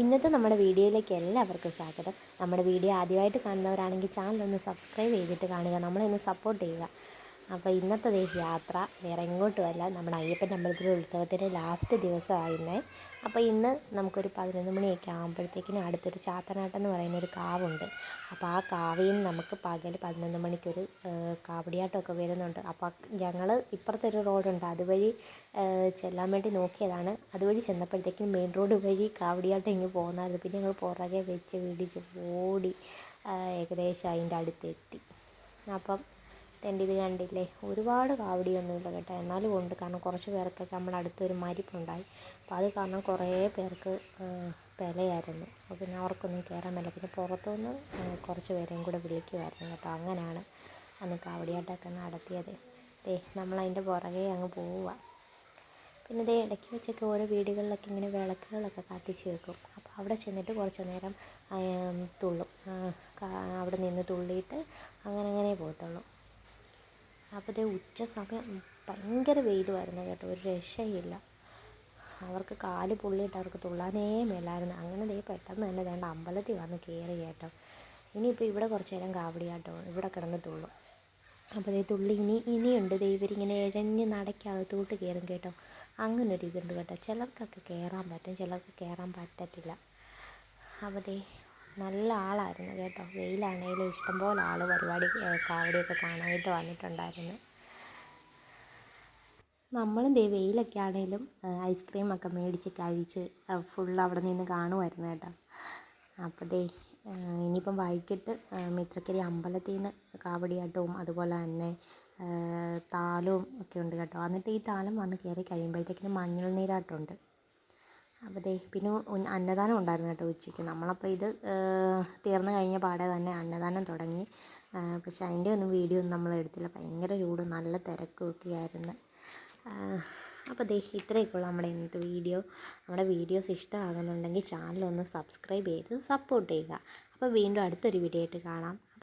ഇന്നത്തെ നമ്മുടെ വീഡിയോയിലേക്ക് എല്ലാവർക്കും സ്വാഗതം. നമ്മുടെ വീഡിയോ ആദ്യമായിട്ട് കാണുന്നവരാണെങ്കിൽ ചാനൽ ഒന്ന് സബ്സ്ക്രൈബ് ചെയ്തിട്ട് കാണുക നമ്മളെ ഒന്ന് സപ്പോർട്ട് ചെയ്യുക. അപ്പോൾ ഇന്നത്തെ യാത്ര വേറെ എങ്ങോട്ടുമല്ല നമ്മുടെ അയ്യപ്പൻ അമ്പലത്തിലെ ഉത്സവത്തിന്റെ ലാസ്റ്റ് ദിവസമായിരുന്നേ അപ്പോൾ ഇന്ന് നമുക്കൊരു പതിനൊന്ന് മണിയൊക്കെ ആകുമ്പോഴത്തേക്കിനും അടുത്തൊരു ചാത്തനാട്ടം എന്ന് പറയുന്ന ഒരു കാവുണ്ട്. അപ്പോൾ ആ കാവിൽ നിന്ന് നമുക്ക് പകൽ പതിനൊന്ന് മണിക്കൊരു കാവടിയാട്ടമൊക്കെ വരുന്നുണ്ട്. അപ്പോൾ ഞങ്ങൾ ഇപ്പുറത്തെ ഒരു റോഡുണ്ട്. അതുവഴി ചെല്ലാൻ വേണ്ടി നോക്കിയതാണ്. അതുവഴി ചെന്നപ്പോഴത്തേക്കും മെയിൻ റോഡ് വഴി കാവടിയാട്ടം ഇങ്ങ് പോകുന്നായിരുന്നു പിന്നെ ഞങ്ങൾ പുറകെ വെച്ച് പിടിച്ച് ഓടി ഏകദേശം അതിന്റെ അടുത്തെത്തി. അപ്പം എന്റെ ഇത് കണ്ടില്ലേ? ഒരുപാട് കാവടിയൊന്നുമില്ല കേട്ടോ. എന്നാലും ഉണ്ട്. കാരണം കുറച്ച് പേർക്കൊക്കെ നമ്മുടെ അടുത്തൊരു മരിപ്പുണ്ടായി. അപ്പോൾ അത് കാരണം കുറേ പേർക്ക് പിലയായിരുന്നു. അപ്പോൾ പിന്നെ അവർക്കൊന്നും കയറാൻ പറ്റില്ല പിന്നെ പുറത്തുനിന്ന് കുറച്ച് പേരെയും കൂടെ വിളിക്കുമായിരുന്നു കേട്ടോ. അങ്ങനെയാണ് അന്ന് കാവടിയാട്ടമൊക്കെ നടത്തിയത്. ദേ നമ്മളതിന്റെ പുറകെ അങ്ങ് പോവുക പിന്നെ ഇതേ ഇടയ്ക്ക് വെച്ചൊക്കെ ഓരോ വീടുകളിലൊക്കെ ഇങ്ങനെ വിളക്കുകളൊക്കെ കത്തിച്ച് വെക്കും. അപ്പോൾ അവിടെ ചെന്നിട്ട് കുറച്ച് നേരം തുള്ളും അവിടെ നിന്ന് തുള്ളിയിട്ട് അങ്ങനെ അങ്ങനെ പോകത്തുള്ളൂ. അപ്പോൾ ദേ ഉച്ച സമയം ഭയങ്കര വെയിലുമായിരുന്നു കേട്ടോ. ഒരു രക്ഷയില്ല അവർക്ക് കാൽ പൊള്ളിയിട്ട് അവർക്ക് തുള്ളാനേ മേലായിരുന്നു. അങ്ങനെ ദേ പെട്ടെന്ന് തന്നെ വേണ്ട അമ്പലത്തിൽ വന്ന് കയറി കേട്ടോ. ഇനിയിപ്പോൾ ഇവിടെ കുറച്ച് നേരം കാവടിയാട്ടോ. ഇവിടെ കിടന്ന് തുള്ളും. അപ്പോൾ ദേ തുള്ളി ഇനി ഇനിയുണ്ട് ദേ ഇവരിങ്ങനെ ഇഴഞ്ഞ് നടക്കകത്തോട്ട് കയറും കേട്ടോ. അങ്ങനെ ഒരു ഇതുണ്ട് കേട്ടോ. ചിലർക്കൊക്കെ കയറാൻ പറ്റും ചിലർക്ക് കയറാൻ പറ്റത്തില്ല. അപ്പോൾ ദേ നല്ല ആളായിരുന്നു കേട്ടോ. വെയിലാണേലും ഇഷ്ടംപോലെ ആൾ പരിപാടി കാവടിയൊക്കെ കാണാനായിട്ട് വന്നിട്ടുണ്ടായിരുന്നു. നമ്മളും ദേ വെയിലൊക്കെ ആണേലും ഐസ്ക്രീമൊക്കെ മേടിച്ച് കഴിച്ച് ഫുൾ അവിടെ നിന്ന് കാണുമായിരുന്നു കേട്ടോ. അപ്പോൾ ദേ ഇനിയിപ്പം വൈകിട്ട് മിത്രക്കരി അമ്പലത്തിൽ നിന്ന് കാവടിയാട്ടവും അതുപോലെ തന്നെ താലവും ഒക്കെ ഉണ്ട് കേട്ടോ. എന്നിട്ട് ഈ താലം വന്ന് കയറി കഴിയുമ്പോഴത്തേക്കിനും മഞ്ഞൾ നീരാട്ടമുണ്ട് അപ്പോൾ ദേ പിന്നെ അന്നദാനം ഉണ്ടായിരുന്നു കേട്ടോ ഉച്ചയ്ക്ക്. നമ്മളപ്പോൾ ഇത് തീർന്നു കഴിഞ്ഞ പാടെ തന്നെ അന്നദാനം തുടങ്ങി. പക്ഷേ അതിന്റെ ഒന്നും വീഡിയോ ഒന്നും നമ്മൾ എടുത്തില്ല. ഭയങ്കര ചൂട് നല്ല തിരക്കും ഒക്കെ ആയിരുന്നു അപ്പോൾ ദേ ഇത്രയൊക്കെയുള്ളൂ നമ്മുടെ ഇന്നത്തെ വീഡിയോ. നമ്മുടെ വീഡിയോസ് ഇഷ്ടമാകുന്നുണ്ടെങ്കിൽ ചാനൽ ഒന്ന് സബ്സ്ക്രൈബ് ചെയ്ത് സപ്പോർട്ട് ചെയ്യുക. അപ്പോൾ വീണ്ടും അടുത്തൊരു വീഡിയോ ആയിട്ട് കാണാം.